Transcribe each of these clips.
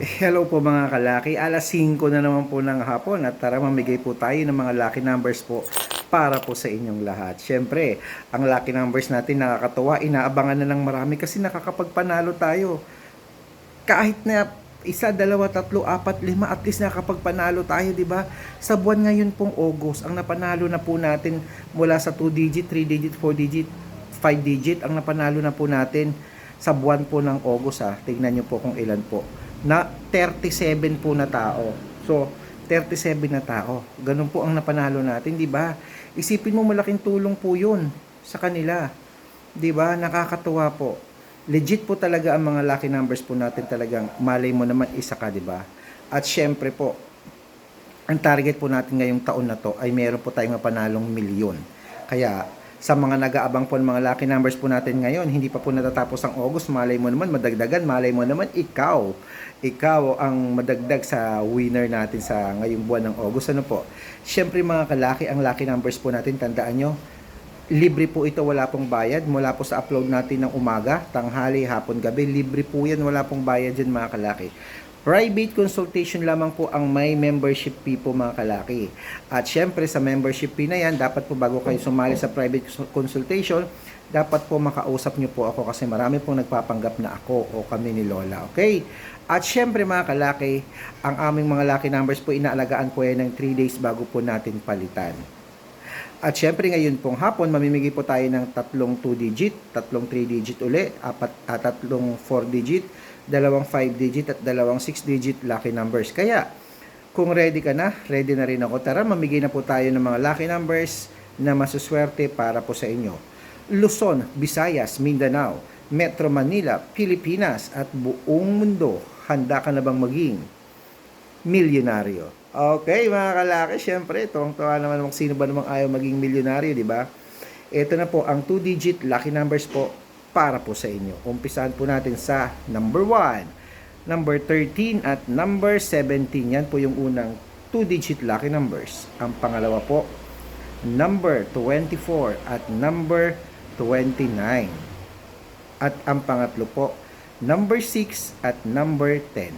Hello po mga kalaki. Alas 5 na naman po ng hapon at tara mamigay po tayo ng mga lucky numbers po para po sa inyong lahat. Siyempre, ang lucky numbers natin nakakatuwa, inaabangan na ng marami kasi nakakapagpanalo tayo. Kahit na isa, dalawa, tatlo, apat, lima, at least nakakapagpanalo tayo, di ba? Sa buwan ngayon pong August, ang napanalo na po natin mula sa 2 digit, 3 digit, 4 digit, 5 digit, ang napanalo na po natin sa buwan po ng August ha. Tingnan nyo po kung ilan po na 37 po na tao. So, 37 na tao. Ganun po ang napanalo natin, di ba? Isipin mo malaking tulong po 'yun sa kanila. 'Di ba? Nakakatuwa po. Legit po talaga ang mga lucky numbers po natin talagang malay mo naman isa ka, di ba? At syempre po, ang target po natin ngayong taon na to ay meron po tayong mapanalong milyon. Kaya sa mga nag-aabang po ng mga lucky numbers po natin ngayon, hindi pa po natatapos ang August, malay mo naman madagdagan, malay mo naman ikaw. Ikaw ang madagdag sa winner natin sa ngayong buwan ng August. Ano po? Siyempre mga kalaki, ang lucky numbers po natin, tandaan nyo, libre po ito, wala pong bayad. Mula po sa upload natin ng umaga, tanghali, hapon, gabi, libre po yan, wala pong bayad dyan mga kalaki. Private consultation lamang po ang may membership fee po mga kalaki. At syempre sa membership fee na yan, dapat po bago kayo sumali sa private consultation, dapat po makausap nyo po ako kasi marami pong nagpapanggap na ako o kami ni Lola. Okay? At syempre mga kalaki, ang aming mga lucky numbers po inaalagaan po yan ng 3 days bago po natin palitan. At syempre ngayon pong hapon, mamimigay po tayo ng tatlong 2 digit, tatlong 3 digit uli, apat, at tatlong 4 digit, dalawang 5 digit at dalawang 6 digit lucky numbers. Kaya, kung ready ka na, ready na rin ako. Tara, mamigay na po tayo ng mga lucky numbers na masuswerte para po sa inyo. Luzon, Visayas, Mindanao, Metro Manila, Pilipinas at buong mundo. Handa ka na bang maging milyonaryo? Okay, mga kalaki, syempre, tuwang-tuwa naman kung sino ba namang ayaw maging milyonaryo, di ba? Ito na po ang 2-digit lucky numbers po para po sa inyo. Umpisahan po natin sa number 1, number 13 at number 17. Yan po yung unang 2-digit lucky numbers. Ang pangalawa po, number 24 at number 29. At ang pangatlo po, number 6 at number 10.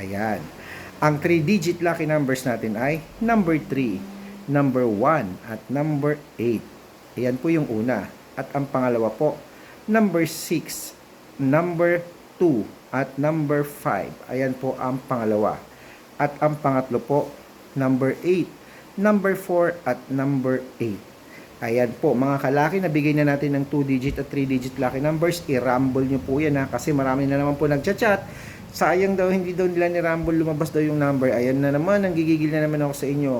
Ayan. Ang 3-digit lucky numbers natin ay number 3, number 1 at number 8. Ayan po yung una. At ang pangalawa po, number 6, number 2 at number 5. Ayan po ang pangalawa. At ang pangatlo po, number 8, number 4 at number 8. Ayan po, mga kalaki, nabigay na natin ng 2-digit at 3-digit lucky numbers. I-rumble nyo po yan ha, kasi marami na naman po nagchat-chat. Sayang daw, hindi daw nila ni Rumble lumabas daw yung number. Ayan na naman, nanggigigil na naman ako sa inyo.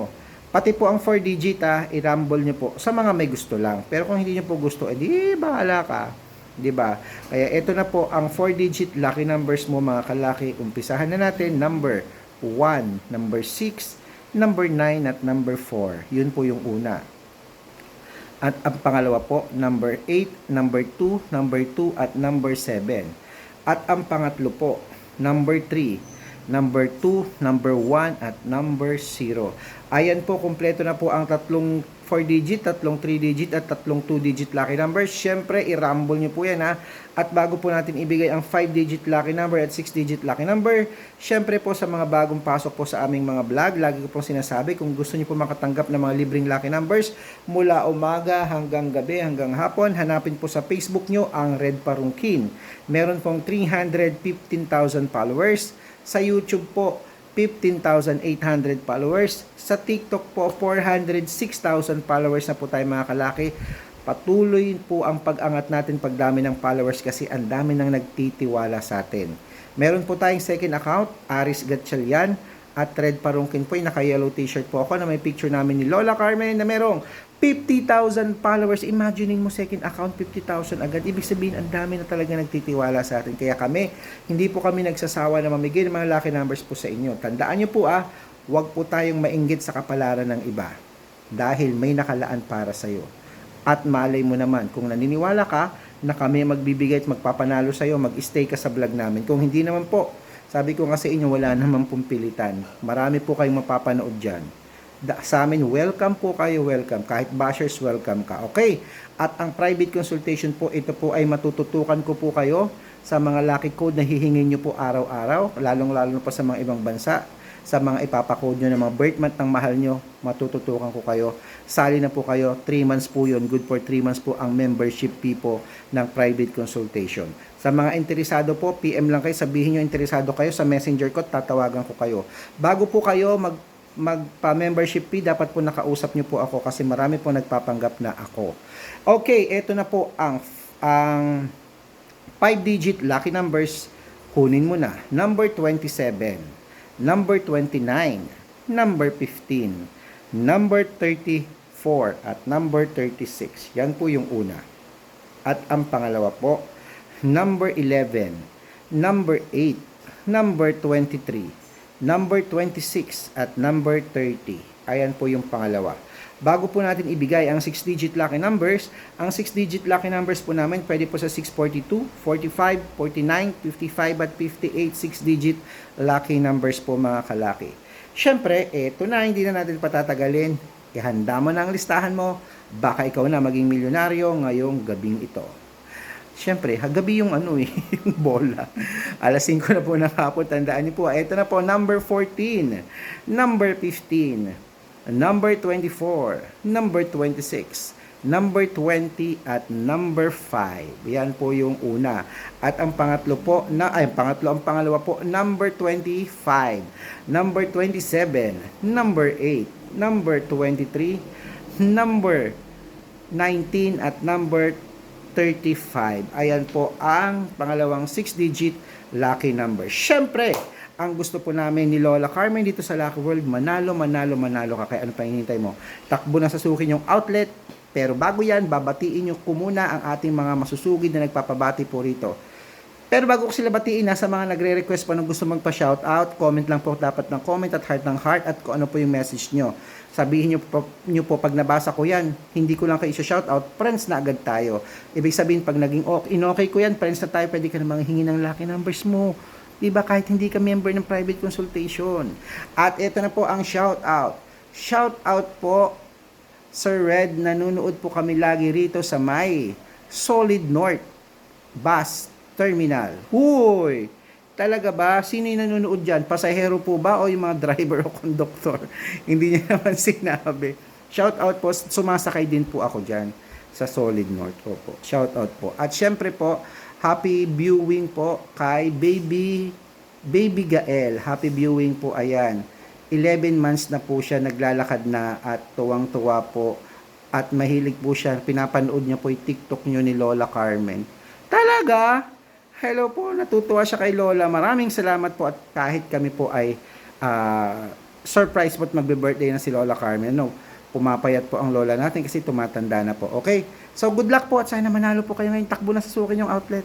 Pati po ang 4-digit ha, i-rumble nyo po sa mga may gusto lang. Pero kung hindi nyo po gusto, edi bahala ka. 'Di ba? Kaya ito na po ang 4-digit lucky numbers mo mga kalaki. Umpisahan na natin number 1, number 6, number 9 at number 4. Yun po yung una. At ang pangalawa po, number 8, number 2, number 2 at number 7. At ang pangatlo po, number 3, number 2, number 1 at number 0. Ayan po, kumpleto na po ang tatlong 4-digit, tatlong 3-digit at tatlong 2-digit lucky number. Siyempre, i-rumble nyo po yan ha. At bago po natin ibigay ang 5-digit lucky number at 6-digit lucky number, siyempre po sa mga bagong pasok po sa aming mga vlog, lagi ko pong sinasabi, kung gusto nyo po makatanggap ng mga libreng lucky numbers, mula umaga hanggang gabi, hanggang hapon, hanapin po sa Facebook nyo ang Red Parungkin. Meron pong 315,000 followers. Sa YouTube po, 15,800 followers. Sa TikTok po, 406,000 followers na po tayo mga kalaki. Patuloy po ang pag-angat natin pagdami ng followers kasi ang dami nang nagtitiwala sa atin. Meron po tayong second account, Aris Gatchalian at Red Parungkin po. Naka-yellow t-shirt po ako na may picture namin ni Lola Carmen na merong 50,000 followers. Imaginein mo second account, 50,000 agad. Ibig sabihin, ang dami na talaga nagtitiwala sa atin. Kaya kami, hindi po kami nagsasawa na mamigay ng mga lucky numbers po sa inyo. Tandaan nyo po ah, huwag po tayong mainggit sa kapalaran ng iba. Dahil may nakalaan para sa'yo. At malay mo naman, kung naniniwala ka na kami magbibigay at magpapanalo sa'yo, mag-stay ka sa vlog namin. Kung hindi naman po, sabi ko nga sa inyo, wala naman pong pilitan. Marami po kayong mapapanood dyan da, sa amin, welcome po kayo, welcome. Kahit bashers, welcome ka. Okay? At ang private consultation po, ito po ay matututukan ko po kayo sa mga lucky code na hihingin nyo po araw-araw, lalong-lalo po sa mga ibang bansa, sa mga ipapakode nyo ng mga birth month ng mahal nyo, matututukan ko kayo. Sali na po kayo, 3 months po yun, good for 3 months po ang membership fee po ng private consultation. Sa mga interesado po, PM lang kayo, sabihin nyo interesado kayo sa messenger ko, tatawagan ko kayo. Bago po kayo mag magpa-membership fee, dapat po nakausap nyo po ako kasi marami po nagpapanggap na ako. Okay, eto na po ang ang 5-digit lucky numbers. Kunin mo na. Number 27, number 29, number 15, number 34, at number 36. Yan po yung una. At ang pangalawa po, number 11, number 8, number 23, number 26, at number 30. Ayan po yung pangalawa. Bago po natin ibigay ang 6-digit lucky numbers, ang 6-digit lucky numbers po namin pwede po sa 642, 45, 49, 55 at 58 6-digit lucky numbers po mga kalaki. Siyempre, eto na, hindi na natin patatagalin. Ihanda mo na ang listahan mo. Baka ikaw na maging milyonaryo ngayong gabing ito. Siyempre, gabi yung ano eh, yung bola. Alas 5 na po ng hapon, tandaan niyo po. Ito na po, number 14, number 15, number 24, number 26, number 20, at number 5. Yan po yung una. At ang pangatlo po, na, ay, pangatlo, ang pangalawa po, number 25, number 27, number 8, number 23, number 19, at number 35. Ayan po ang pangalawang 6-digit lucky number. Siyempre, ang gusto po namin ni Lola Carmen dito sa Lucky World, manalo, manalo, manalo ka. Kaya ano pa hinihintay mo? Takbo na sa sukin yung outlet. Pero bago yan, babatiin nyo ko muna ang ating mga masusugid na nagpapabati po rito. Pero bago ko sila batiin, na sa mga nagre-request pa ng gusto magpa-shoutout, comment lang po dapat ng comment at heart ng heart at kung ano po yung message nyo. Sabihin nyo po, nyo po pag nabasa ko yan, hindi ko lang kayo shoutout, friends na agad tayo. Ibig sabihin, pag naging okay, in-okay ko yan, friends na tayo, pwede ka namang hingi ng lucky numbers mo. Diba kahit hindi ka member ng private consultation. At ito na po ang shoutout. Shoutout po Sir Red, nanonood po kami lagi rito sa may Solid North Bus Terminal. Huy! Talaga ba? Sino yung nanonood dyan? Pasahero po ba o yung mga driver o conductor? Hindi niya naman sinabi. Shout out po, sumasakay din po ako dyan sa Solid North. Opo. Shout out po. At syempre po, happy viewing po kay Baby Baby Gael. Happy viewing po ayan. 11 months na po siya naglalakad na at tuwang-tuwa po at mahilig po siya. Pinapanood niya po yung TikTok niyo ni Lola Carmen. Talaga? Hello po, natutuwa siya kay Lola. Maraming salamat po at kahit kami po ay ah, surprise po at magbe-birthday na si Lola Carmen. No, pumapayat po ang Lola natin kasi tumatanda na po. Okay? So good luck po at sana manalo po kayo ngayon. Takbo na sa sukin yung outlet.